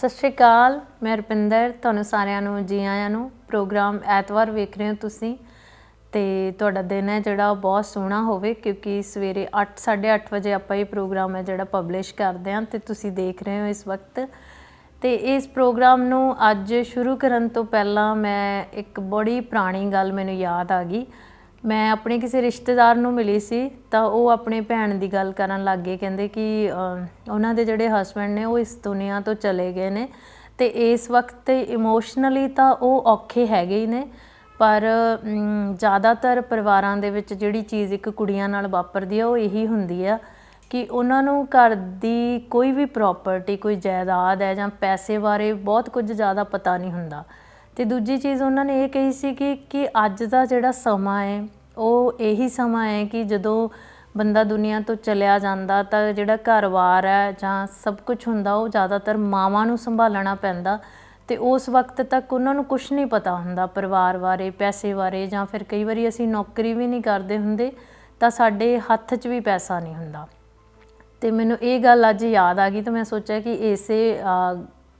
ਸਤਿ ਸ਼੍ਰੀ ਅਕਾਲ, ਮੈਂ ਰੁਪਿੰਦਰ, ਤੁਹਾਨੂੰ ਸਾਰਿਆਂ ਨੂੰ, ਜੀ ਆਇਆਂ ਨੂੰ, ਪ੍ਰੋਗਰਾਮ ਐਤਵਾਰ ਵੇਖ ਰਹੇ ਹੋ ਤੁਸੀਂ। ਤੇ ਤੁਹਾਡਾ ਦਿਨ ਹੈ ਜਿਹੜਾ ਉਹ ਬਹੁਤ ਸੋਹਣਾ ਹੋਵੇ, ਕਿਉਂਕਿ ਸਵੇਰੇ 8 8:30 ਵਜੇ ਆਪਾਂ ਇਹ ਪ੍ਰੋਗਰਾਮ ਹੈ ਜਿਹੜਾ ਪਬਲਿਸ਼ ਕਰਦੇ ਹਾਂ ਤੇ ਤੁਸੀਂ ਦੇਖ ਰਹੇ ਹੋ ਇਸ ਵਕਤ। ਤੇ ਇਸ ਪ੍ਰੋਗਰਾਮ ਨੂੰ ਅੱਜ ਸ਼ੁਰੂ ਕਰਨ ਤੋਂ ਪਹਿਲਾਂ ਮੈਂ ਇੱਕ ਬੜੀ ਪੁਰਾਣੀ ਗੱਲ ਮੈਨੂੰ ਯਾਦ ਆ ਗਈ। ਮੈਂ ਆਪਣੇ ਕਿਸੇ ਰਿਸ਼ਤੇਦਾਰ ਨੂੰ ਮਿਲੀ ਸੀ ਤਾਂ ਉਹ ਆਪਣੇ ਭੈਣ ਦੀ ਗੱਲ ਕਰਨ ਲੱਗ ਗਏ। ਕਹਿੰਦੇ ਕਿ ਉਹਨਾਂ ਦੇ ਜਿਹੜੇ ਹਸਬੰਡ ਨੇ ਉਹ ਇਸ ਦੁਨੀਆ ਤੋਂ ਚਲੇ ਗਏ ਨੇ ਤੇ ਇਸ ਵਕਤ ਇਮੋਸ਼ਨਲੀ ਤਾਂ ਉਹ ਔਖੇ ਹੈਗੇ ਹੀ ਨੇ, ਪਰ ਜ਼ਿਆਦਾਤਰ ਪਰਿਵਾਰਾਂ ਦੇ ਵਿੱਚ ਜਿਹੜੀ ਚੀਜ਼ ਇੱਕ ਕੁੜੀਆਂ ਨਾਲ ਵਾਪਰਦੀ ਆ, ਉਹ ਇਹੀ ਹੁੰਦੀ ਆ ਕਿ ਉਹਨਾਂ ਨੂੰ ਘਰ ਦੀ ਕੋਈ ਵੀ ਪ੍ਰਾਪਰਟੀ ਕੋਈ ਜਾਇਦਾਦ ਹੈ ਜਾਂ ਪੈਸੇ ਬਾਰੇ ਬਹੁਤ ਕੁਝ ਜ਼ਿਆਦਾ ਪਤਾ ਨਹੀਂ ਹੁੰਦਾ। ਤੇ ਦੂਜੀ ਚੀਜ਼ ਉਹਨਾਂ ਨੇ ਇਹ ਕਹੀ ਸੀ ਕਿ ਕਿ ਅੱਜ ਦਾ ਜਿਹੜਾ ਸਮਾਂ ਹੈ, ਉਹ ਇਹੀ ਸਮਾਂ ਹੈ ਕਿ ਜਦੋਂ ਬੰਦਾ ਦੁਨੀਆ ਤੋਂ ਚਲਿਆ ਜਾਂਦਾ ਤਾਂ ਜਿਹੜਾ ਘਰ-ਬਾਰ ਹੈ ਜਾਂ ਸਭ ਕੁਝ ਹੁੰਦਾ, ਉਹ ਜ਼ਿਆਦਾਤਰ ਮਾਵਾਂ ਨੂੰ ਸੰਭਾਲਣਾ ਪੈਂਦਾ ਤੇ ਉਸ ਵਕਤ ਤੱਕ ਉਹਨਾਂ ਨੂੰ ਕੁਝ ਨਹੀਂ ਪਤਾ ਹੁੰਦਾ ਪਰਿਵਾਰ ਬਾਰੇ, ਪੈਸੇ ਬਾਰੇ ਜਾਂ ਫਿਰ ਕਈ ਵਾਰੀ ਅਸੀਂ ਨੌਕਰੀ ਵੀ ਨਹੀਂ ਕਰਦੇ ਹੁੰਦੇ ਤਾਂ ਸਾਡੇ ਹੱਥ 'ਚ ਵੀ ਪੈਸਾ ਨਹੀਂ ਹੁੰਦਾ। ਤੇ ਮੈਨੂੰ ਇਹ ਗੱਲ ਅੱਜ ਯਾਦ ਆ ਗਈ ਤਾਂ ਮੈਂ ਸੋਚਿਆ ਕਿ ਇਸੇ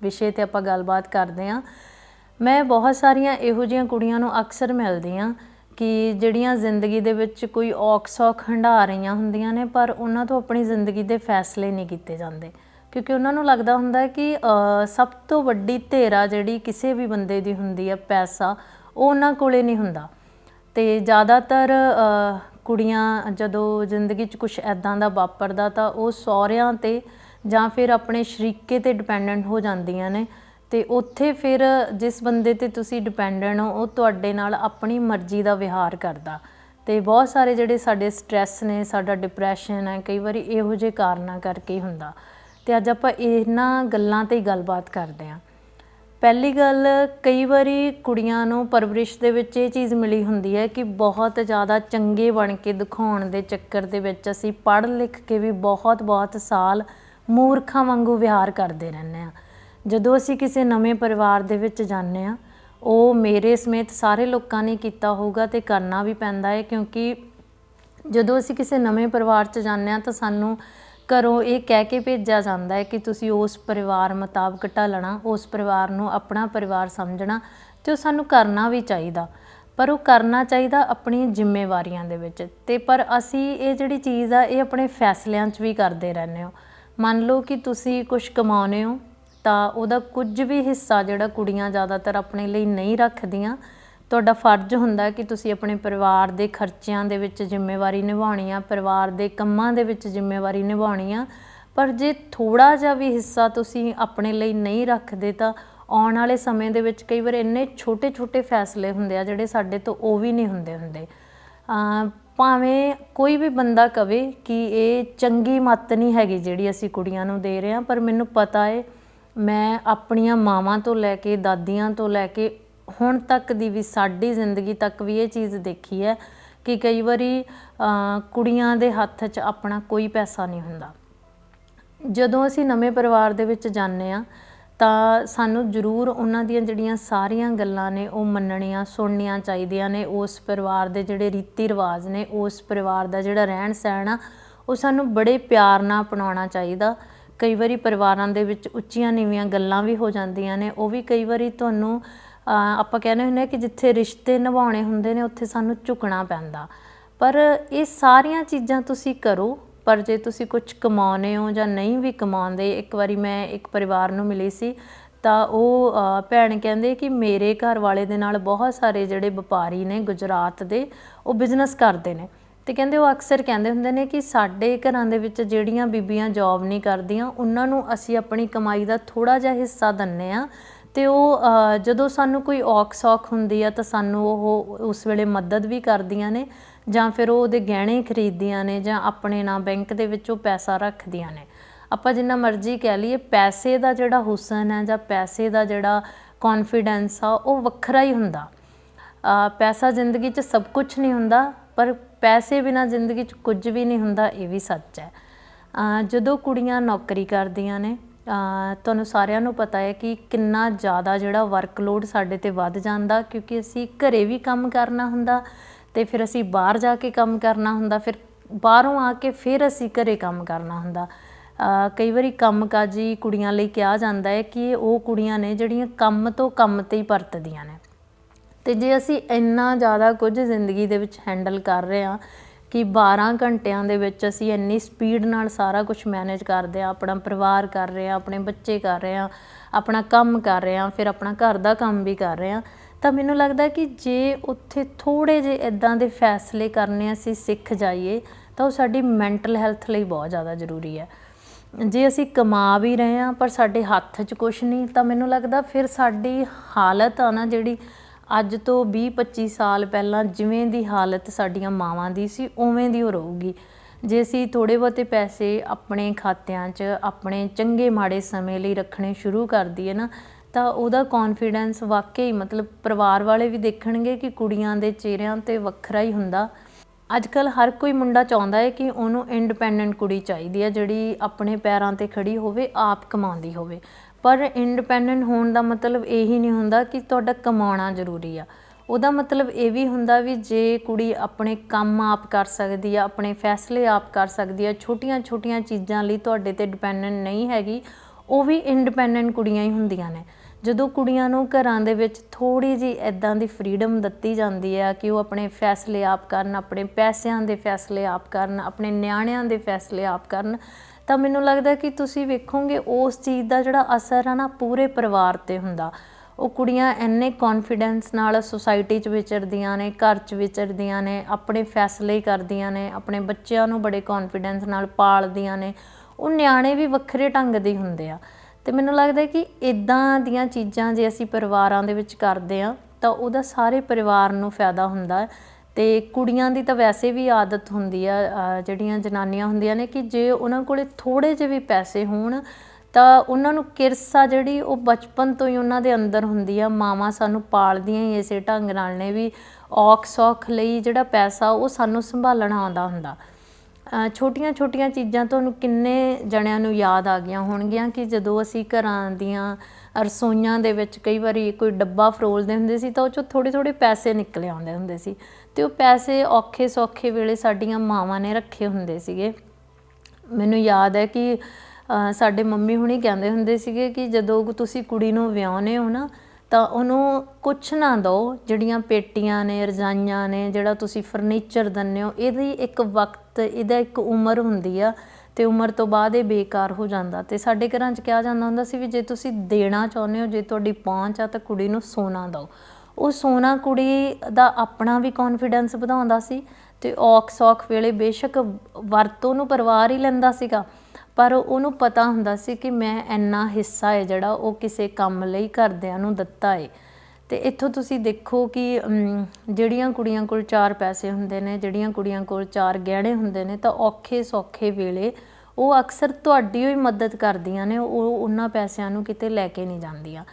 ਵਿਸ਼ੇ ਤੇ ਆਪਾਂ ਗੱਲਬਾਤ ਕਰਦੇ ਹਾਂ। ਮੈਂ ਬਹੁਤ ਸਾਰੀਆਂ ਇਹੋ ਜਿਹੀਆਂ ਕੁੜੀਆਂ ਨੂੰ ਅਕਸਰ ਮਿਲਦੀ ਹਾਂ ਕਿ ਜਿਹੜੀਆਂ ਜ਼ਿੰਦਗੀ ਦੇ ਵਿੱਚ ਕੋਈ ਔਖ ਸੌਖ ਹੰਢਾ ਰਹੀਆਂ ਹੁੰਦੀਆਂ ਨੇ, ਪਰ ਉਹਨਾਂ ਤੋਂ ਆਪਣੀ ਜ਼ਿੰਦਗੀ ਦੇ ਫੈਸਲੇ ਨਹੀਂ ਕੀਤੇ ਜਾਂਦੇ। ਕਿਉਂਕਿ ਉਹਨਾਂ ਨੂੰ ਲੱਗਦਾ ਹੁੰਦਾ ਕਿ ਸਭ ਤੋਂ ਵੱਡੀ ਧੇਰਾ ਜਿਹੜੀ ਕਿਸੇ ਵੀ ਬੰਦੇ ਦੀ ਹੁੰਦੀ ਹੈ, ਪੈਸਾ, ਉਹ ਉਹਨਾਂ ਕੋਲੇ ਨਹੀਂ ਹੁੰਦਾ। ਤੇ ਜ਼ਿਆਦਾਤਰ ਕੁੜੀਆਂ ਜਦੋਂ ਜ਼ਿੰਦਗੀ 'ਚ ਕੁਝ ਐਦਾਂ ਦਾ ਵਾਪਰਦਾ ਤਾਂ ਉਹ ਸਹੁਰਿਆਂ ਤੇ ਜਾਂ ਫਿਰ ਆਪਣੇ ਸ਼ਰੀਕੇ ਤੇ ਡਿਪੈਂਡੈਂਟ ਹੋ ਜਾਂਦੀਆਂ ਨੇ। ਤੇ ਉੱਥੇ ਫਿਰ ਜਿਸ ਬੰਦੇ ਤੇ ਤੁਸੀਂ ਡਿਪੈਂਡੈਂਟ ਹੋ, ਉਹ ਤੁਹਾਡੇ ਨਾਲ ਆਪਣੀ ਮਰਜ਼ੀ ਦਾ ਵਿਹਾਰ ਕਰਦਾ। ਤੇ ਬਹੁਤ ਸਾਰੇ ਜਿਹੜੇ ਸਾਡੇ ਸਟ੍ਰੈਸ ਨੇ, ਸਾਡਾ ਡਿਪਰੈਸ਼ਨ ਹੈ, ਕਈ ਵਾਰੀ ਇਹੋ ਜਿਹੇ ਕਾਰਨਾਂ ਕਰਕੇ ਹੀ ਹੁੰਦਾ। ਤੇ ਅੱਜ ਆਪਾਂ ਇਹਨਾਂ ਗੱਲਾਂ ਤੇ ਗੱਲਬਾਤ ਕਰਦੇ ਹਾਂ। ਪਹਿਲੀ ਗੱਲ, ਕਈ ਵਾਰੀ ਕੁੜੀਆਂ ਨੂੰ ਪਰਵਰਿਸ਼ ਦੇ ਵਿੱਚ ਇਹ ਚੀਜ਼ ਮਿਲੀ ਹੁੰਦੀ ਹੈ ਕਿ ਬਹੁਤ ਜ਼ਿਆਦਾ ਚੰਗੇ ਬਣ ਕੇ ਦਿਖਾਉਣ ਦੇ ਚੱਕਰ ਦੇ ਵਿੱਚ ਅਸੀਂ ਪੜ੍ਹ ਲਿਖ ਕੇ ਵੀ ਬਹੁਤ ਬਹੁਤ ਸਾਲ ਮੂਰਖਾਂ ਵਾਂਗੂ ਵਿਹਾਰ ਕਰਦੇ ਰਹਿੰਦੇ ਆ ਜਦੋਂ ਅਸੀਂ ਕਿਸੇ ਨਵੇਂ ਪਰਿਵਾਰ ਦੇ ਵਿੱਚ ਜਾਂਦੇ ਆ ਉਹ ਮੇਰੇ ਸਮੇਤ ਸਾਰੇ ਲੋਕਾਂ ਨੇ ਕੀਤਾ ਹੋਊਗਾ ਤੇ ਕਰਨਾ ਵੀ ਪੈਂਦਾ ਹੈ, ਕਿਉਂਕਿ ਜਦੋਂ ਅਸੀਂ ਕਿਸੇ ਨਵੇਂ ਪਰਿਵਾਰ 'ਚ ਜਾਂਦੇ ਹਾਂ ਤਾਂ ਸਾਨੂੰ ਘਰੋਂ ਇਹ ਕਹਿ ਕੇ ਭੇਜਿਆ ਜਾਂਦਾ ਹੈ ਕਿ ਤੁਸੀਂ ਉਸ ਪਰਿਵਾਰ ਮੁਤਾਬਕ ਢਲਣਾ ਉਸ ਪਰਿਵਾਰ ਨੂੰ ਆਪਣਾ ਪਰਿਵਾਰ ਸਮਝਣਾ ਤੇ ਉਹ ਸਾਨੂੰ ਕਰਨਾ ਵੀ ਚਾਹੀਦਾ। ਪਰ ਉਹ ਕਰਨਾ ਚਾਹੀਦਾ ਆਪਣੀ ਜ਼ਿੰਮੇਵਾਰੀਆਂ ਦੇ ਵਿੱਚ ਤੇ ਪਰ ਅਸੀਂ ਇਹ ਜਿਹੜੀ ਚੀਜ਼ ਆ, ਇਹ ਆਪਣੇ ਫੈਸਲਿਆਂ 'ਚ ਵੀ ਕਰਦੇ ਰਹਿੰਦੇ ਹੋ। ਮੰਨ ਲਓ ਕਿ ਤੁਸੀਂ ਕੁਝ ਕਮਾਉਨੇ ਹੋ ਤਾਂ ਉਹਦਾ ਕੁਝ ਵੀ ਹਿੱਸਾ ਜਿਹੜਾ ਕੁੜੀਆਂ ਜ਼ਿਆਦਾਤਰ ਆਪਣੇ ਲਈ ਨਹੀਂ ਰੱਖਦੀਆਂ, ਤੁਹਾਡਾ ਫਰਜ਼ ਹੁੰਦਾ ਕਿ ਤੁਸੀਂ ਆਪਣੇ ਪਰਿਵਾਰ ਦੇ ਖਰਚਿਆਂ ਦੇ ਵਿੱਚ ਜ਼ਿੰਮੇਵਾਰੀ ਨਿਭਾਉਣੀ ਆ, ਪਰਿਵਾਰ ਦੇ ਕੰਮਾਂ ਦੇ ਵਿੱਚ ਜ਼ਿੰਮੇਵਾਰੀ ਨਿਭਾਉਣੀ ਆ। ਪਰ ਜੇ ਥੋੜਾ ਜਿਹਾ ਵੀ ਹਿੱਸਾ ਤੁਸੀਂ ਆਪਣੇ ਲਈ ਨਹੀਂ ਰੱਖਦੇ ਤਾਂ ਆਉਣ ਵਾਲੇ ਸਮੇਂ ਦੇ ਵਿੱਚ ਕਈ ਵਾਰ ਇੰਨੇ ਛੋਟੇ-ਛੋਟੇ ਫੈਸਲੇ ਹੁੰਦੇ ਆ ਜਿਹੜੇ ਸਾਡੇ ਤੋਂ ਉਹ ਵੀ ਨਹੀਂ ਹੁੰਦੇ ਹੁੰਦੇ। ਭਾਵੇਂ ਕੋਈ ਵੀ ਬੰਦਾ ਕਵੇ ਕਿ ਇਹ ਚੰਗੀ ਮੱਤ ਨਹੀਂ ਹੈਗੀ ਜਿਹੜੀ ਅਸੀਂ ਕੁੜੀਆਂ ਨੂੰ ਦੇ ਰਹੇ ਹਾਂ, ਪਰ ਮੈਨੂੰ ਪਤਾ ਹੈ ਮੈਂ ਆਪਣੀਆਂ ਮਾਵਾਂ ਤੋਂ ਲੈ ਕੇ ਦਾਦੀਆਂ ਤੋਂ ਲੈ ਕੇ ਹੁਣ ਤੱਕ ਦੀ ਵੀ ਸਾਡੀ ਜ਼ਿੰਦਗੀ ਤੱਕ ਵੀ ਇਹ ਚੀਜ਼ ਦੇਖੀ ਹੈ ਕਿ ਕਈ ਵਾਰੀ ਕੁੜੀਆਂ ਦੇ ਹੱਥ 'ਚ ਆਪਣਾ ਕੋਈ ਪੈਸਾ ਨਹੀਂ ਹੁੰਦਾ। ਜਦੋਂ ਅਸੀਂ ਨਵੇਂ ਪਰਿਵਾਰ ਦੇ ਵਿੱਚ ਜਾਂਦੇ ਆ ਤਾਂ ਸਾਨੂੰ ਜ਼ਰੂਰ ਉਹਨਾਂ ਦੀਆਂ ਜਿਹੜੀਆਂ ਸਾਰੀਆਂ ਗੱਲਾਂ ਨੇ, ਉਹ ਮੰਨਣੀਆਂ, ਸੁਣਨੀਆਂ ਚਾਹੀਦੀਆਂ ਨੇ। ਉਸ ਪਰਿਵਾਰ ਦੇ ਜਿਹੜੇ ਰੀਤੀ ਰਿਵਾਜ ਨੇ, ਉਸ ਪਰਿਵਾਰ ਦਾ ਜਿਹੜਾ ਰਹਿਣ ਸਹਿਣ ਆ, ਉਹ ਸਾਨੂੰ ਬੜੇ ਪਿਆਰ ਨਾਲ ਅਪਣਾਉਣਾ ਚਾਹੀਦਾ। ਕਈ ਵਾਰੀ ਪਰਿਵਾਰਾਂ ਦੇ ਵਿੱਚ ਉੱਚੀਆਂ ਨੀਵੀਆਂ ਗੱਲਾਂ ਵੀ ਹੋ ਜਾਂਦੀਆਂ ਨੇ, ਉਹ ਵੀ ਕਈ ਵਾਰੀ ਤੁਹਾਨੂੰ ਆਪਾਂ ਕਹਿੰਦੇ ਹੁੰਦੇ ਆ ਕਿ ਜਿੱਥੇ ਰਿਸ਼ਤੇ ਨਿਭਾਉਣੇ ਹੁੰਦੇ ਨੇ, ਉੱਥੇ ਸਾਨੂੰ ਝੁਕਣਾ ਪੈਂਦਾ। ਪਰ ਇਹ ਸਾਰੀਆਂ ਚੀਜ਼ਾਂ ਤੁਸੀਂ ਕਰੋ, ਪਰ ਜੇ ਤੁਸੀਂ ਕੁਝ ਕਮਾਉਨੇ ਹੋ ਜਾਂ ਨਹੀਂ ਵੀ ਕਮਾਉਂਦੇ, ਇੱਕ ਵਾਰੀ ਮੈਂ ਇੱਕ ਪਰਿਵਾਰ ਨੂੰ ਮਿਲੀ ਸੀ, ਤਾਂ ਉਹ ਭੈਣ ਕਹਿੰਦੇ ਕਿ ਮੇਰੇ ਘਰ ਵਾਲੇ ਦੇ ਨਾਲ ਬਹੁਤ ਸਾਰੇ ਜਿਹੜੇ ਵਪਾਰੀ ਨੇ ਗੁਜਰਾਤ ਦੇ, ਉਹ ਬਿਜ਼ਨਸ ਕਰਦੇ ਨੇ। ਤੇ ਕਹਿੰਦੇ ਉਹ ਅਕਸਰ ਕਹਿੰਦੇ ਹੁੰਦੇ ਨੇ ਕਿ ਸਾਡੇ ਘਰਾਂ ਦੇ ਵਿੱਚ ਜਿਹੜੀਆਂ ਬੀਬੀਆਂ ਜੌਬ ਨਹੀਂ ਕਰਦੀਆਂ, ਉਹਨਾਂ ਨੂੰ ਅਸੀਂ ਆਪਣੀ ਕਮਾਈ ਦਾ ਥੋੜਾ ਜਿਹਾ ਹਿੱਸਾ ਦਿੰਨੇ ਆ ਤੇ ਉਹ ਜਦੋਂ ਸਾਨੂੰ ਕੋਈ ਔਖ ਸੌਖ ਹੁੰਦੀ ਆ ਤਾਂ ਸਾਨੂੰ ਉਹ ਉਸ ਵੇਲੇ ਮਦਦ ਵੀ ਕਰਦੀਆਂ ਨੇ ਜਾਂ ਫਿਰ ਉਹ ਉਹਦੇ ਗਹਿਣੇ ਖਰੀਦਦੀਆਂ ਨੇ ਜਾਂ ਆਪਣੇ ਨਾਂ ਬੈਂਕ ਦੇ ਵਿੱਚ ਉਹ ਪੈਸਾ ਰੱਖਦੀਆਂ ਨੇ। ਆਪਾਂ ਜਿੰਨਾ ਮਰਜ਼ੀ ਕਹਿ ਲਈਏ, ਪੈਸੇ ਦਾ ਜਿਹੜਾ ਹੁਸਨ ਹੈ ਜਾਂ ਪੈਸੇ ਦਾ ਜਿਹੜਾ ਕੌਨਫੀਡੈਂਸ ਆ ਉਹ ਵੱਖਰਾ ਹੀ ਹੁੰਦਾ। ਪੈਸਾ ਜ਼ਿੰਦਗੀ 'ਚ ਸਭ ਕੁਝ ਨਹੀਂ ਹੁੰਦਾ, ਪਰ ਪੈਸੇ ਬਿਨਾ ਜ਼ਿੰਦਗੀ 'ਚ ਕੁਝ ਵੀ ਨਹੀਂ ਹੁੰਦਾ, ਇਹ ਵੀ ਸੱਚ ਹੈ। ਜਦੋਂ ਕੁੜੀਆਂ ਨੌਕਰੀ ਕਰਦੀਆਂ ਨੇ ਤੁਹਾਨੂੰ ਸਾਰਿਆਂ ਨੂੰ ਪਤਾ ਹੈ ਕਿ ਕਿੰਨਾ ਜ਼ਿਆਦਾ ਜਿਹੜਾ ਵਰਕਲੋਡ ਸਾਡੇ ਤੇ ਵੱਧ ਜਾਂਦਾ, ਕਿਉਂਕਿ ਅਸੀਂ ਘਰੇ ਵੀ ਕੰਮ ਕਰਨਾ ਹੁੰਦਾ ਤੇ ਫਿਰ ਅਸੀਂ ਬਾਹਰ ਜਾ ਕੇ ਕੰਮ ਕਰਨਾ ਹੁੰਦਾ, ਫਿਰ ਬਾਹਰੋਂ ਆ ਕੇ ਫਿਰ ਅਸੀਂ ਘਰੇ ਕੰਮ ਕਰਨਾ ਹੁੰਦਾ। ਕਈ ਵਾਰੀ ਕੰਮਕਾਜੀ ਕੁੜੀਆਂ ਲਈ ਕਿਹਾ ਜਾਂਦਾ ਹੈ ਕਿ ਉਹ ਕੁੜੀਆਂ ਨੇ ਜਿਹੜੀਆਂ ਕੰਮ ਤੋਂ ਕੰਮ ਤੇ ਹੀ ਪਰਤਦੀਆਂ ਨੇ। ਅਤੇ ਜੇ ਅਸੀਂ ਇੰਨਾ ਜ਼ਿਆਦਾ ਕੁਝ ਜ਼ਿੰਦਗੀ ਦੇ ਵਿੱਚ ਹੈਂਡਲ ਕਰ ਰਹੇ ਹਾਂ ਕਿ 12 ਘੰਟਿਆਂ ਦੇ ਵਿੱਚ ਅਸੀਂ ਇੰਨੀ ਸਪੀਡ ਨਾਲ ਸਾਰਾ ਕੁਝ ਮੈਨੇਜ ਕਰਦੇ ਹਾਂ, ਆਪਣਾ ਪਰਿਵਾਰ ਕਰ ਰਹੇ ਹਾਂ, ਆਪਣੇ ਬੱਚੇ ਕਰ ਰਹੇ ਹਾਂ, ਆਪਣਾ ਕੰਮ ਕਰ ਰਹੇ ਹਾਂ, ਫਿਰ ਆਪਣਾ ਘਰ ਦਾ ਕੰਮ ਵੀ ਕਰ ਰਹੇ ਹਾਂ, ਤਾਂ ਮੈਨੂੰ ਲੱਗਦਾ ਕਿ ਜੇ ਉੱਥੇ ਥੋੜ੍ਹੇ ਜਿਹੇ ਇਦਾਂ ਦੇ ਫੈਸਲੇ ਕਰਨੇ ਅਸੀਂ ਸਿੱਖ ਜਾਈਏ, ਤਾਂ ਉਹ ਸਾਡੀ ਮੈਂਟਲ ਹੈਲਥ ਲਈ ਬਹੁਤ ਜ਼ਿਆਦਾ ਜ਼ਰੂਰੀ ਹੈ। ਜੇ ਅਸੀਂ ਕਮਾ ਵੀ ਰਹੇ ਹਾਂ, ਪਰ ਸਾਡੇ ਹੱਥ 'ਚ ਕੁਝ ਨਹੀਂ, ਤਾਂ ਮੈਨੂੰ ਲੱਗਦਾ ਫਿਰ ਸਾਡੀ ਹਾਲਤ ਆ ਨਾ ਜਿਹੜੀ ਅੱਜ ਤੋਂ 20-25 ਸਾਲ ਪਹਿਲਾਂ ਜਿਵੇਂ ਦੀ ਹਾਲਤ ਸਾਡੀਆਂ ਮਾਵਾਂ ਦੀ ਸੀ, ਉਵੇਂ ਦੀ ਉਹ ਰਹੂਗੀ। ਜੇ ਅਸੀਂ ਥੋੜੇ ਬਹੁਤੇ ਪੈਸੇ ਆਪਣੇ ਖਾਤਿਆਂ 'ਚ, ਆਪਣੇ ਚੰਗੇ ਮਾੜੇ ਸਮੇਂ ਲਈ ਰੱਖਣੇ ਸ਼ੁਰੂ ਕਰ ਦਈਏ ਨਾ, ਤਾਂ ਉਹਦਾ ਕੌਨਫੀਡੈਂਸ ਵਾਕਈ ਮਤਲਬ ਪਰਿਵਾਰ ਵਾਲੇ ਵੀ ਦੇਖਣਗੇ ਕਿ ਕੁੜੀਆਂ ਦੇ ਚਿਹਰਿਆਂ ਤੇ ਵੱਖਰਾ ਹੀ ਹੁੰਦਾ। ਅੱਜ ਕੱਲ ਹਰ ਕੋਈ ਮੁੰਡਾ ਚਾਹੁੰਦਾ ਹੈ ਕਿ ਉਹਨੂੰ ਇੰਡੀਪੈਂਡੈਂਟ ਕੁੜੀ ਚਾਹੀਦੀ ਹੈ, ਜਿਹੜੀ ਆਪਣੇ ਪੈਰਾਂ ਤੇ ਖੜੀ ਹੋਵੇ, ਆਪ ਕਮਾਉਂਦੀ ਹੋਵੇ। ਪਰ ਇੰਡੀਪੈਂਡੈਂਟ ਹੋਣ ਦਾ ਮਤਲਬ ਇਹੀ ਨਹੀਂ ਹੁੰਦਾ ਕਿ ਤੁਹਾਡਾ ਕਮਾਉਣਾ ਜ਼ਰੂਰੀ ਆ। ਉਹਦਾ ਮਤਲਬ ਇਹ ਵੀ ਹੁੰਦਾ ਵੀ ਜੇ ਕੁੜੀ ਆਪਣੇ ਕੰਮ ਆਪ ਕਰ ਸਕਦੀ ਆ, ਆਪਣੇ ਫੈਸਲੇ ਆਪ ਕਰ ਸਕਦੀ ਆ, ਛੋਟੀਆਂ-ਛੋਟੀਆਂ ਚੀਜ਼ਾਂ ਲਈ ਤੁਹਾਡੇ ਤੇ ਡਿਪੈਂਡੈਂਟ ਨਹੀਂ ਹੈਗੀ, ਉਹ ਵੀ ਇੰਡੀਪੈਂਡੈਂਟ ਕੁੜੀਆਂ ਹੀ ਹੁੰਦੀਆਂ ਨੇ। ਜਦੋਂ ਕੁੜੀਆਂ ਨੂੰ ਘਰਾਂ ਦੇ ਵਿੱਚ ਥੋੜੀ ਜੀ ਇਦਾਂ ਦੀ ਫਰੀडम ਦਿੱਤੀ ਜਾਂਦੀ ਹੈ ਕਿ ਉਹ ਆਪਣੇ ਫੈਸਲੇ ਆਪ ਕਰਨ, ਆਪਣੇ ਪੈਸਿਆਂ ਦੇ ਫੈਸਲੇ ਆਪ ਕਰਨ, ਆਪਣੇ ਨਿਆਣਿਆਂ ਦੇ ਫੈਸਲੇ ਆਪ ਕਰਨ ਤਾਂ ਮੈਨੂੰ ਲੱਗਦਾ ਕਿ ਤੁਸੀਂ ਵੇਖੋਗੇ ਉਸ ਚੀਜ਼ ਦਾ ਜਿਹੜਾ ਅਸਰ ਆ ਨਾ ਪੂਰੇ ਪਰਿਵਾਰ ਤੇ ਹੁੰਦਾ। ਉਹ ਕੁੜੀਆਂ ਇੰਨੇ ਕੌਨਫੀਡੈਂਸ ਨਾਲ ਸੁਸਾਇਟੀ 'ਚ ਵਿਚਰਦੀਆਂ ਨੇ, ਘਰ 'ਚ ਵਿਚਰਦੀਆਂ ਨੇ, ਆਪਣੇ ਫੈਸਲੇ ਕਰਦੀਆਂ ਨੇ, ਆਪਣੇ ਬੱਚਿਆਂ ਨੂੰ ਬੜੇ ਕੌਨਫੀਡੈਂਸ ਨਾਲ ਪਾਲਦੀਆਂ ਨੇ। ਉਹ ਨਿਆਣੇ ਵੀ ਵੱਖਰੇ ਢੰਗ ਦੇ ਹੁੰਦੇ ਆ। ਤੇ ਮੈਨੂੰ ਲੱਗਦਾ ਕਿ ਇਦਾਂ ਦੀਆਂ ਚੀਜ਼ਾਂ ਜੇ ਅਸੀਂ ਪਰਿਵਾਰਾਂ ਦੇ ਵਿੱਚ ਕਰਦੇ ਆ, ਤਾਂ ਉਹਦਾ ਸਾਰੇ ਪਰਿਵਾਰ ਨੂੰ ਫਾਇਦਾ ਹੁੰਦਾ। ਅਤੇ ਕੁੜੀਆਂ ਦੀ ਤਾਂ ਵੈਸੇ ਵੀ ਆਦਤ ਹੁੰਦੀ ਆ ਜਿਹੜੀਆਂ ਜਨਾਨੀਆਂ ਹੁੰਦੀਆਂ ਨੇ ਕਿ ਜੇ ਉਹਨਾਂ ਕੋਲੇ ਥੋੜ੍ਹੇ ਜਿਹੇ ਵੀ ਪੈਸੇ ਹੋਣ, ਤਾਂ ਉਹਨਾਂ ਨੂੰ ਕਿਰਸਾ ਜਿਹੜੀ ਉਹ ਬਚਪਨ ਤੋਂ ਹੀ ਉਹਨਾਂ ਦੇ ਅੰਦਰ ਹੁੰਦੀ ਆ। ਮਾਵਾਂ ਸਾਨੂੰ ਪਾਲਦੀਆਂ ਹੀ ਇਸੇ ਢੰਗ ਨਾਲ ਨੇ ਵੀ ਔਖ ਸੌਖ ਲਈ ਜਿਹੜਾ ਪੈਸਾ ਉਹ ਸਾਨੂੰ ਸੰਭਾਲਣਾ ਆਉਂਦਾ ਹੁੰਦਾ। ਛੋਟੀਆਂ ਛੋਟੀਆਂ ਚੀਜ਼ਾਂ ਤੁਹਾਨੂੰ ਕਿੰਨੇ ਜਣਿਆਂ ਨੂੰ ਯਾਦ ਆ ਗਈਆਂ ਹੋਣਗੀਆਂ ਕਿ ਜਦੋਂ ਅਸੀਂ ਘਰਾਂ ਦੀਆਂ ਰਸੋਈਆਂ ਦੇ ਵਿੱਚ ਕਈ ਵਾਰੀ ਕੋਈ ਡੱਬਾ ਫਰੋਲਦੇ ਹੁੰਦੇ ਸੀ ਤਾਂ ਉਹ ਚੋਂ ਥੋੜੇ ਥੋੜੇ ਪੈਸੇ ਨਿਕਲੇ ਆਉਂਦੇ ਹੁੰਦੇ ਸੀ ਤੇ ਉਹ ਪੈਸੇ ਔਖੇ ਸੌਖੇ ਵੇਲੇ ਸਾਡੀਆਂ ਮਾਵਾਂ ਨੇ ਰੱਖੇ ਹੁੰਦੇ ਸੀਗੇ। ਮੈਨੂੰ ਯਾਦ ਹੈ ਕਿ ਸਾਡੇ ਮੰਮੀ ਹੁਣੀ ਕਹਿੰਦੇ ਹੁੰਦੇ ਸੀਗੇ ਕਿ ਜਦੋਂ ਤੁਸੀਂ ਕੁੜੀ ਨੂੰ ਵਿਆਹੁਨੇ ਹੋ ਨਾ ਤਾਂ ਉਹਨੂੰ ਕੁਛ ਨਾ ਦਿਓ ਜਿਹੜੀਆਂ ਪੇਟੀਆਂ ਨੇ, ਰਜਾਈਆਂ ਨੇ, ਜਿਹੜਾ ਤੁਸੀਂ ਫਰਨੀਚਰ ਦਿੰਦੇ ਹੋ, ਇਹਦੀ ਇੱਕ ਵਕਤ, ਇਹਦਾ ਇੱਕ ਉਮਰ ਹੁੰਦੀ ਆ ਅਤੇ ਉਮਰ ਤੋਂ ਬਾਅਦ ਇਹ ਬੇਕਾਰ ਹੋ ਜਾਂਦਾ। ਅਤੇ ਸਾਡੇ ਘਰਾਂ 'ਚ ਕਿਹਾ ਜਾਂਦਾ ਹੁੰਦਾ ਸੀ ਵੀ ਜੇ ਤੁਸੀਂ ਦੇਣਾ ਚਾਹੁੰਦੇ ਹੋ, ਜੇ ਤੁਹਾਡੀ ਪਹੁੰਚ ਆ ਤਾਂ ਕੁੜੀ ਨੂੰ ਸੋਨਾ ਦਿਓ। ਉਹ ਸੋਨਾ ਕੁੜੀ ਦਾ ਆਪਣਾ ਵੀ ਕੌਨਫੀਡੈਂਸ ਵਧਾਉਂਦਾ ਸੀ ਤੇ ਔਖ ਸੌਖ ਵੇਲੇ ਬੇਸ਼ੱਕ ਵਰਤੋਂ ਨੂੰ ਪਰਿਵਾਰ ਹੀ ਲੈਂਦਾ ਸੀਗਾ। ਪਰ ਉਹਨੂੰ ਪਤਾ ਹੁੰਦਾ ਸੀ ਕਿ ਮੈਂ ਇੰਨਾ ਹਿੱਸਾ ਹੈ ਜਿਹੜਾ ਉਹ ਕਿਸੇ ਕੰਮ ਲਈ ਘਰਦਿਆਂ ਨੂੰ ਦਿੱਤਾ ਹੈ ਤੇ ਇੱਥੋਂ ਤੁਸੀਂ ਦੇਖੋ ਕਿ ਜਿਹੜੀਆਂ ਕੁੜੀਆਂ ਕੋਲ ਚਾਰ ਪੈਸੇ ਹੁੰਦੇ ਨੇ, ਜਿਹੜੀਆਂ ਕੁੜੀਆਂ ਕੋਲ ਚਾਰ ਗਹਿਣੇ ਹੁੰਦੇ ਨੇ, ਤਾਂ ਔਖੇ ਸੌਖੇ ਵੇਲੇ ਉਹ ਅਕਸਰ ਤੁਹਾਡੀ ਹੀ ਮਦਦ ਕਰਦੀਆਂ ਨੇ, ਉਹ ਉਹਨਾਂ ਪੈਸਿਆਂ ਨੂੰ ਕਿਤੇ ਲੈ ਕੇ ਨਹੀਂ ਜਾਂਦੀਆਂ।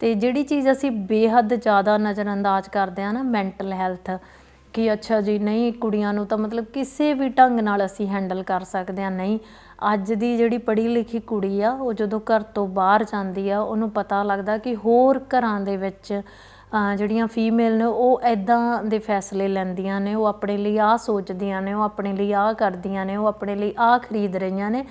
ਤੇ ਜਿਹੜੀ ਚੀਜ਼ ਅਸੀਂ ਬੇਹੱਦ ਜ਼ਿਆਦਾ ਨਜ਼ਰਅੰਦਾਜ਼ ਕਰਦੇ ਆ ਨਾ ਮੈਂਟਲ ਹੈਲਥ ਕਿ ਅੱਛਾ ਜੀ, ਨਹੀਂ ਕੁੜੀਆਂ ਨੂੰ ਤਾਂ ਮਤਲਬ ਕਿਸੇ ਵੀ ਢੰਗ ਨਾਲ ਅਸੀਂ ਹੈਂਡਲ ਕਰ ਸਕਦੇ ਆ ਨਹੀਂ ਅੱਜ ਦੀ ਜਿਹੜੀ ਪੜ੍ਹੀ ਲਿਖੀ ਕੁੜੀ ਆ, ਉਹ ਜਦੋਂ ਘਰ ਤੋਂ ਬਾਹਰ ਜਾਂਦੀ ਆ, ਉਹਨੂੰ ਪਤਾ ਲੱਗਦਾ ਕਿ ਹੋਰ ਘਰਾਂ ਦੇ ਵਿੱਚ ਜਿਹੜੀਆਂ ਫੀਮੇਲ ਨੇ, ਉਹ ਐਦਾਂ ਦੇ ਫੈਸਲੇ ਲੈਂਦੀਆਂ ਨੇ, ਉਹ ਆਪਣੇ ਲਈ ਆਹ ਸੋਚਦੀਆਂ ਨੇ, ਉਹ ਆਪਣੇ ਲਈ ਆਹ ਕਰਦੀਆਂ ਨੇ, ਉਹ ਆਪਣੇ ਲਈ ਆਹ ਖਰੀਦ ਰਹੀਆਂ ਨੇ।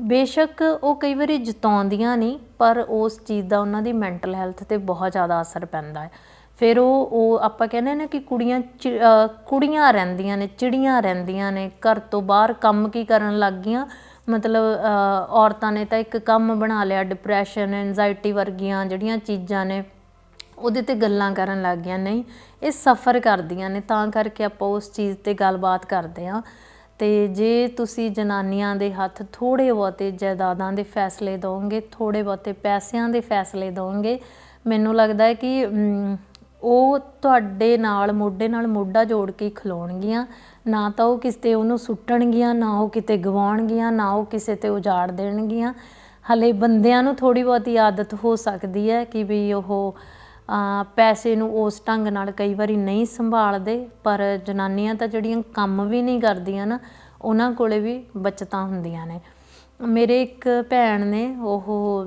ਬੇਸ਼ੱਕ ਉਹ ਕਈ ਵਾਰੀ ਜਿਤਾਉਂਦੀਆਂ ਨਹੀਂ, ਪਰ ਉਸ ਚੀਜ਼ ਦਾ ਉਹਨਾਂ ਦੀ ਮੈਂਟਲ ਹੈਲਥ ਤੇ ਬਹੁਤ ਜ਼ਿਆਦਾ ਅਸਰ ਪੈਂਦਾ ਹੈ। ਫਿਰ ਉਹ ਉਹ ਆਪਾਂ ਕਹਿੰਦੇ ਨੇ ਕਿ ਕੁੜੀਆਂ ਚਿ- ਕੁੜੀਆਂ ਰਹਿੰਦੀਆਂ ਨੇ, ਚਿੜੀਆਂ ਰਹਿੰਦੀਆਂ ਨੇ, ਘਰ ਤੋਂ ਬਾਹਰ ਕੰਮ ਕੀ ਕਰਨ ਲੱਗ ਗਈਆਂ ਮਤਲਬ ਔਰਤਾਂ ਨੇ ਤਾਂ ਇੱਕ ਕੰਮ ਬਣਾ ਲਿਆ ਡਿਪਰੈਸ਼ਨ ਐਂਜ਼ਾਈਟੀ ਵਰਗੀਆਂ ਜਿਹੜੀਆਂ ਚੀਜ਼ਾਂ ਨੇ, ਉਹਦੇ ਤੇ ਗੱਲਾਂ ਕਰਨ ਲੱਗ ਗਈਆਂ, ਨਹੀਂ, ਇਹ ਸਫਰ ਕਰਦੀਆਂ ਨੇ, ਤਾਂ ਕਰਕੇ ਆਪਾਂ ਉਸ ਚੀਜ਼ ਤੇ ਗੱਲਬਾਤ ਕਰਦੇ ਆ ਤੇ ਜੇ ਤੁਸੀਂ ਜਨਾਨੀਆਂ ਦੇ ਹੱਥ ਥੋੜੇ ਬਹੁਤੇ ਜਾਇਦਾਦਾਂ ਦੇ ਫੈਸਲੇ ਦੋਗੇ ਥੋੜੇ ਬਹੁਤੇ ਪੈਸਿਆਂ ਦੇ ਫੈਸਲੇ ਦੋਗੇ ਮੈਨੂੰ ਲੱਗਦਾ ਹੈ ਕਿ ਉਹ ਤੁਹਾਡੇ ਨਾਲ, ਮੋਢੇ ਨਾਲ ਮੋਢਾ ਜੋੜ ਕੇ ਖਲੋਣਗੀਆਂ। ਨਾ ਤਾਂ ਉਹ ਕਿਸੇ ਉਹਨੂੰ ਸੁੱਟਣਗੀਆਂ, ਨਾ ਉਹ ਕਿਤੇ ਗਵਾਉਣਗੀਆਂ, ਨਾ ਉਹ ਕਿਸੇ ਤੇ ਉਜਾੜ ਦੇਣਗੀਆਂ। ਹਲੇ ਬੰਦਿਆਂ ਨੂੰ ਥੋੜੀ ਬਹੁਤੀ ਆਦਤ ਹੋ ਸਕਦੀ ਹੈ ਕਿ ਵੀ ਉਹ ਪੈਸੇ ਨੂੰ ਉਸ ਢੰਗ ਨਾਲ ਕਈ ਵਾਰੀ ਨਹੀਂ ਸੰਭਾਲਦੇ, ਪਰ ਜਨਾਨੀਆਂ ਤਾਂ ਜਿਹੜੀਆਂ ਕੰਮ ਵੀ ਨਹੀਂ ਕਰਦੀਆਂ ਨਾ, ਉਹਨਾਂ ਕੋਲੇ ਵੀ ਬਚਤਾਂ ਹੁੰਦੀਆਂ ਨੇ। ਮੇਰੇ ਇੱਕ ਭੈਣ ਨੇ, ਉਹ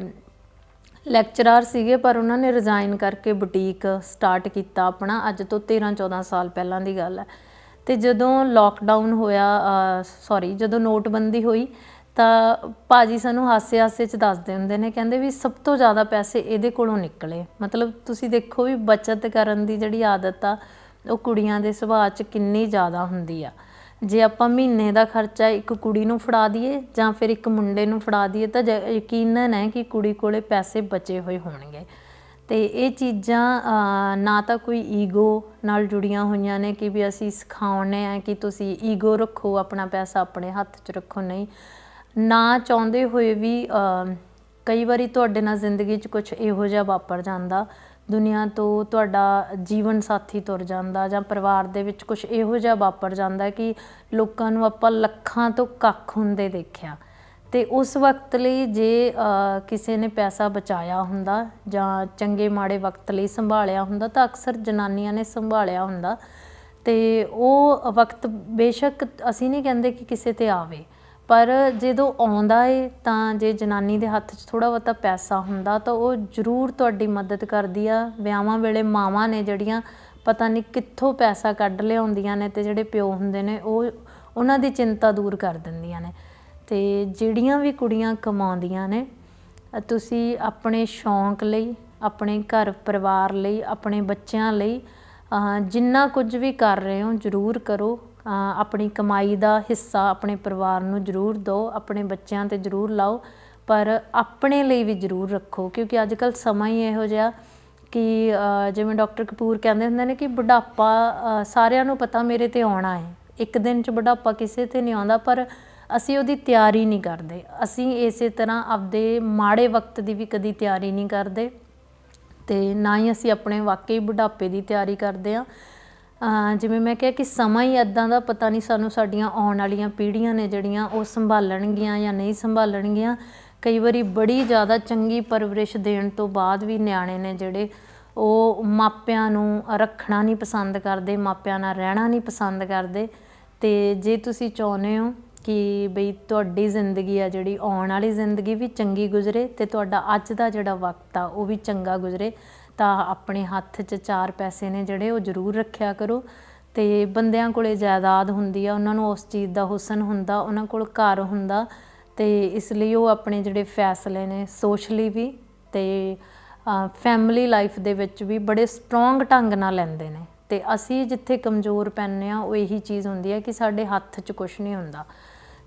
ਲੈਕਚਰਰ ਸੀਗੇ, ਪਰ ਉਹਨਾਂ ਨੇ ਰਿਜ਼ਾਈਨ ਕਰਕੇ ਬੁਟੀਕ ਸਟਾਰਟ ਕੀਤਾ ਆਪਣਾ। ਅੱਜ ਤੋਂ 13 14 ਸਾਲ ਪਹਿਲਾਂ ਦੀ ਗੱਲ ਹੈ। ਤੇ ਜਦੋਂ ਲੋਕਡਾਊਨ ਹੋਇਆ ਸੌਰੀ ਜਦੋਂ ਨੋਟਬੰਦੀ ਹੋਈ, ਤਾਂ ਭਾਜੀ ਸਾਨੂੰ ਹਾਸੇ ਹਾਸੇ ਚ ਦੱਸਦੇ ਹੁੰਦੇ ਨੇ, ਕਹਿੰਦੇ ਵੀ ਸਭ ਤੋਂ ਜ਼ਿਆਦਾ ਪੈਸੇ ਇਹਦੇ ਕੋਲੋਂ ਨਿਕਲੇ। ਮਤਲਬ ਤੁਸੀਂ ਦੇਖੋ ਵੀ ਬਚਤ ਕਰਨ ਦੀ ਜਿਹੜੀ ਆਦਤ ਆ, ਉਹ ਕੁੜੀਆਂ ਦੇ ਸੁਭਾਅ 'ਚ ਕਿੰਨੀ ਜ਼ਿਆਦਾ ਹੁੰਦੀ ਆ। ਜੇ ਆਪਾਂ ਮਹੀਨੇ ਦਾ ਖਰਚਾ ਇੱਕ ਕੁੜੀ ਨੂੰ ਫੜਾ ਦਈਏ ਜਾਂ ਫਿਰ ਇੱਕ ਮੁੰਡੇ ਨੂੰ ਫੜਾ ਦਈਏ ਤਾਂ ਜ- ਯਕੀਨਨ ਹੈ ਕਿ ਕੁੜੀ ਕੋਲੇ ਪੈਸੇ ਬਚੇ ਹੋਏ ਹੋਣਗੇ। ਤੇ ਇਹ ਚੀਜ਼ਾਂ ਨਾ ਤਾਂ ਕੋਈ ਈਗੋ ਨਾਲ ਜੁੜੀਆਂ ਹੋਈਆਂ ਨੇ ਕਿ ਵੀ ਅਸੀਂ ਸਿਖਾਉਣੇ ਆ ਕਿ ਤੁਸੀਂ ਈਗੋ ਰੱਖੋ, ਆਪਣਾ ਪੈਸਾ ਆਪਣੇ ਹੱਥ 'ਚ ਰੱਖੋ, ਨਹੀਂ। ਨਾ ਚਾਹੁੰਦੇ ਹੋਏ ਵੀ ਕਈ ਵਾਰੀ ਤੁਹਾਡੇ ਨਾਲ ਜ਼ਿੰਦਗੀ 'ਚ ਕੁਝ ਇਹੋ ਜਿਹਾ ਵਾਪਰ ਜਾਂਦਾ। ਦੁਨੀਆ ਤੋਂ ਤੁਹਾਡਾ ਜੀਵਨ ਸਾਥੀ ਤੁਰ ਜਾਂਦਾ ਜਾਂ ਪਰਿਵਾਰ ਦੇ ਵਿੱਚ ਕੁਝ ਇਹੋ ਜਿਹਾ ਵਾਪਰ ਜਾਂਦਾ ਕਿ ਲੋਕਾਂ ਨੂੰ ਆਪਾਂ ਲੱਖਾਂ ਤੋਂ ਕੱਖ ਹੁੰਦੇ ਦੇਖਿਆ। ਤੇ ਉਸ ਵਕਤ ਲਈ ਜੇ ਕਿਸੇ ਨੇ ਪੈਸਾ ਬਚਾਇਆ ਹੁੰਦਾ ਜਾਂ ਚੰਗੇ ਮਾੜੇ ਵਕਤ ਲਈ ਸੰਭਾਲਿਆ ਹੁੰਦਾ ਤਾਂ ਅਕਸਰ ਜਨਾਨੀਆਂ ਨੇ ਸੰਭਾਲਿਆ ਹੁੰਦਾ। ਤੇ ਉਹ ਵਕਤ ਬੇਸ਼ੱਕ ਅਸੀਂ ਨਹੀਂ ਕਹਿੰਦੇ ਕਿ ਕਿਸੇ ਤੇ ਆਵੇ। ਪਰ ਜਦੋਂ ਆਉਂਦਾ ਏ ਤਾਂ ਜੇ ਜਨਾਨੀ ਦੇ ਹੱਥ 'ਚ ਥੋੜ੍ਹਾ ਬਹੁਤਾ ਪੈਸਾ ਹੁੰਦਾ ਤਾਂ ਉਹ ਜ਼ਰੂਰ ਤੁਹਾਡੀ ਮਦਦ ਕਰਦੀ ਆ। ਵਿਆਹਾਂ ਵੇਲੇ ਮਾਵਾਂ ਨੇ ਜਿਹੜੀਆਂ ਪਤਾ ਨਹੀਂ ਕਿੱਥੋਂ ਪੈਸਾ ਕੱਢ ਲਿਆਉਂਦੀਆਂ ਨੇ ਅਤੇ ਜਿਹੜੇ ਪਿਓ ਹੁੰਦੇ ਨੇ ਉਹ ਉਹਨਾਂ ਦੀ ਚਿੰਤਾ ਦੂਰ ਕਰ ਦਿੰਦੀਆਂ ਨੇ। ਅਤੇ ਜਿਹੜੀਆਂ ਵੀ ਕੁੜੀਆਂ ਕਮਾਉਂਦੀਆਂ ਨੇ, ਤੁਸੀਂ ਆਪਣੇ ਸ਼ੌਂਕ ਲਈ, ਆਪਣੇ ਘਰ ਪਰਿਵਾਰ ਲਈ, ਆਪਣੇ ਬੱਚਿਆਂ ਲਈ ਜਿੰਨਾ ਕੁਝ ਵੀ ਕਰ ਰਹੇ ਹੋ ਜ਼ਰੂਰ ਕਰੋ। ਆਪਣੀ ਕਮਾਈ ਦਾ ਹਿੱਸਾ ਆਪਣੇ ਪਰਿਵਾਰ ਨੂੰ ਜ਼ਰੂਰ ਦਿਓ, ਆਪਣੇ ਬੱਚਿਆਂ ਤੇ ਜ਼ਰੂਰ ਲਾਓ, ਪਰ ਆਪਣੇ ਲਈ ਵੀ ਜ਼ਰੂਰ ਰੱਖੋ, ਕਿਉਂਕਿ ਅੱਜ ਕੱਲ ਸਮਾਂ ਹੀ ਇਹੋ ਜਿਹਾ ਕਿ ਜਿਵੇਂ ਡਾਕਟਰ ਕਪੂਰ ਕਹਿੰਦੇ ਹੁੰਦੇ ਨੇ ਕਿ ਬੁਢਾਪਾ ਸਾਰਿਆਂ ਨੂੰ ਪਤਾ ਮੇਰੇ ਤੇ ਆਉਣਾ ਹੈ। ਇੱਕ ਦਿਨ ਚ ਬੁਢਾਪਾ ਕਿਸੇ ਤੇ ਨਹੀਂ ਆਉਂਦਾ, ਪਰ ਅਸੀਂ ਉਹਦੀ ਤਿਆਰੀ ਨਹੀਂ ਕਰਦੇ। ਅਸੀਂ ਇਸੇ ਤਰ੍ਹਾਂ ਆਪਦੇ ਮਾੜੇ ਵਕਤ ਦੀ ਵੀ ਕਦੀ ਤਿਆਰੀ ਨਹੀਂ ਕਰਦੇ ਤੇ ਨਾ ਹੀ ਅਸੀਂ ਆਪਣੇ ਵਾਕਈ ਬੁਢਾਪੇ ਦੀ ਤਿਆਰੀ ਕਰਦੇ ਆ ਜਿਵੇਂ ਮੈਂ ਕਿਹਾ ਕਿ ਸਮਾਂ ਹੀ ਇੱਦਾਂ ਦਾ ਪਤਾ ਨਹੀਂ ਸਾਨੂੰ ਸਾਡੀਆਂ ਆਉਣ ਵਾਲੀਆਂ ਪੀੜ੍ਹੀਆਂ ਨੇ ਜਿਹੜੀਆਂ ਉਹ ਸੰਭਾਲਣਗੀਆਂ ਜਾਂ ਨਹੀਂ ਸੰਭਾਲਣਗੀਆਂ। ਕਈ ਵਾਰੀ ਬੜੀ ਜ਼ਿਆਦਾ ਚੰਗੀ ਪਰਵਰਿਸ਼ ਦੇਣ ਤੋਂ ਬਾਅਦ ਵੀ ਨਿਆਣੇ ਨੇ ਜਿਹੜੇ ਉਹ ਮਾਪਿਆਂ ਨੂੰ ਰੱਖਣਾ ਨਹੀਂ ਪਸੰਦ ਕਰਦੇ, ਮਾਪਿਆਂ ਨਾਲ ਰਹਿਣਾ ਨਹੀਂ ਪਸੰਦ ਕਰਦੇ। ਤੇ ਜੇ ਤੁਸੀਂ ਚਾਹੁੰਦੇ ਹੋ ਕਿ ਬਈ ਤੁਹਾਡੀ ਜ਼ਿੰਦਗੀ ਆ ਜਿਹੜੀ ਆਉਣ ਵਾਲੀ ਜ਼ਿੰਦਗੀ ਵੀ ਚੰਗੀ ਗੁਜ਼ਰੇ ਤੇ ਤੁਹਾਡਾ ਅੱਜ ਦਾ ਜਿਹੜਾ ਵਕਤ ਆ ਉਹ ਵੀ ਚੰਗਾ ਗੁਜ਼ਰੇ ਤਾਂ ਆਪਣੇ ਹੱਥ 'ਚ ਚਾਰ ਪੈਸੇ ਨੇ ਜਿਹੜੇ ਉਹ ਜ਼ਰੂਰ ਰੱਖਿਆ ਕਰੋ। ਤੇ ਬੰਦਿਆਂ ਕੋਲੇ ਜਾਇਦਾਦ ਹੁੰਦੀ ਆ, ਉਹਨਾਂ ਨੂੰ ਉਸ ਚੀਜ਼ ਦਾ ਹੁਸਨ ਹੁੰਦਾ, ਉਹਨਾਂ ਕੋਲ ਘਰ ਹੁੰਦਾ। ਤੇ ਇਸ ਲਈ ਉਹ ਆਪਣੇ ਜਿਹੜੇ ਫੈਸਲੇ ਨੇ ਸੋਸ਼ਲੀ ਵੀ ਤੇ ਫੈਮਿਲੀ ਲਾਈਫ ਦੇ ਵਿੱਚ ਵੀ ਬੜੇ ਸਟਰੋਂਗ ਢੰਗ ਨਾਲ ਲੈਂਦੇ ਨੇ। ਤੇ ਅਸੀਂ ਜਿੱਥੇ ਕਮਜ਼ੋਰ ਪੈਂਦੇ ਆ ਉਹ ਇਹੀ ਚੀਜ਼ ਹੁੰਦੀ ਹੈ ਕਿ ਸਾਡੇ ਹੱਥ 'ਚ ਕੁਝ ਨਹੀਂ ਹੁੰਦਾ।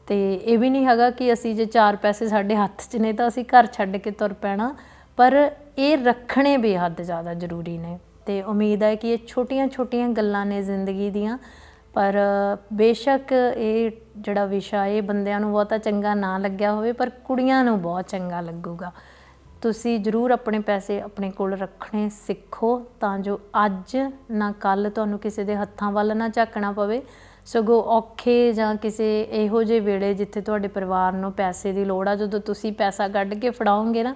ਤੇ ਇਹ ਵੀ ਨਹੀਂ ਹੈਗਾ ਕਿ ਅਸੀਂ ਜੇ ਚਾਰ ਪੈਸੇ ਸਾਡੇ ਹੱਥ 'ਚ ਨੇ ਤਾਂ ਅਸੀਂ ਘਰ ਛੱਡ ਕੇ ਤੁਰ ਪੈਣਾ। ਪਰ ਇਹ ਰੱਖਣੇ ਬੇਹੱਦ ਜ਼ਿਆਦਾ ਜ਼ਰੂਰੀ ਨੇ ਤੇ ਉਮੀਦ ਹੈ ਕਿ ਇਹ ਛੋਟੀਆਂ-ਛੋਟੀਆਂ ਗੱਲਾਂ ਨੇ ਜ਼ਿੰਦਗੀ ਦੀਆਂ, ਪਰ ਬੇਸ਼ੱਕ ਇਹ ਜਿਹੜਾ ਵਿਸ਼ਾ ਇਹ ਬੰਦਿਆਂ ਨੂੰ ਬਹੁਤਾ ਚੰਗਾ ਨਾ ਲੱਗਿਆ ਹੋਵੇ, ਪਰ ਕੁੜੀਆਂ ਨੂੰ ਬਹੁਤ ਚੰਗਾ ਲੱਗੂਗਾ। ਤੁਸੀਂ ਜ਼ਰੂਰ ਆਪਣੇ ਪੈਸੇ ਆਪਣੇ ਕੋਲ ਰੱਖਣੇ ਸਿੱਖੋ ਤਾਂ ਜੋ ਅੱਜ ਨਾ ਕੱਲ ਤੁਹਾਨੂੰ ਕਿਸੇ ਦੇ ਹੱਥਾਂ ਵੱਲ ਨਾ ਝਾਕਣਾ ਪਵੇ। ਸਗੋਂ ਔਖੇ ਜਾਂ ਕਿਸੇ ਇਹੋ ਜਿਹੇ ਵੇਲੇ ਜਿੱਥੇ ਤੁਹਾਡੇ ਪਰਿਵਾਰ ਨੂੰ ਪੈਸੇ ਦੀ ਲੋੜ ਆ, ਜਦੋਂ ਤੁਸੀਂ ਪੈਸਾ ਕੱਢ ਕੇ ਫੜਾਓਗੇ ਨਾ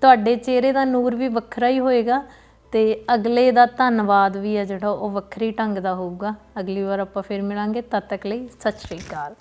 ਤੁਹਾਡੇ ਚਿਹਰੇ ਦਾ ਨੂਰ ਵੀ ਵੱਖਰਾ ਹੀ ਹੋਏਗਾ ਤੇ ਅਗਲੇ ਦਾ ਧੰਨਵਾਦ ਵੀ ਆ ਜਿਹੜਾ ਉਹ ਵੱਖਰੀ ਢੰਗ ਦਾ ਹੋਊਗਾ। ਅਗਲੀ ਵਾਰ ਆਪਾਂ ਫਿਰ ਮਿਲਾਂਗੇ। ਤਦ ਤੱਕ ਲਈ ਸਤਿ ਸ਼੍ਰੀ ਅਕਾਲ।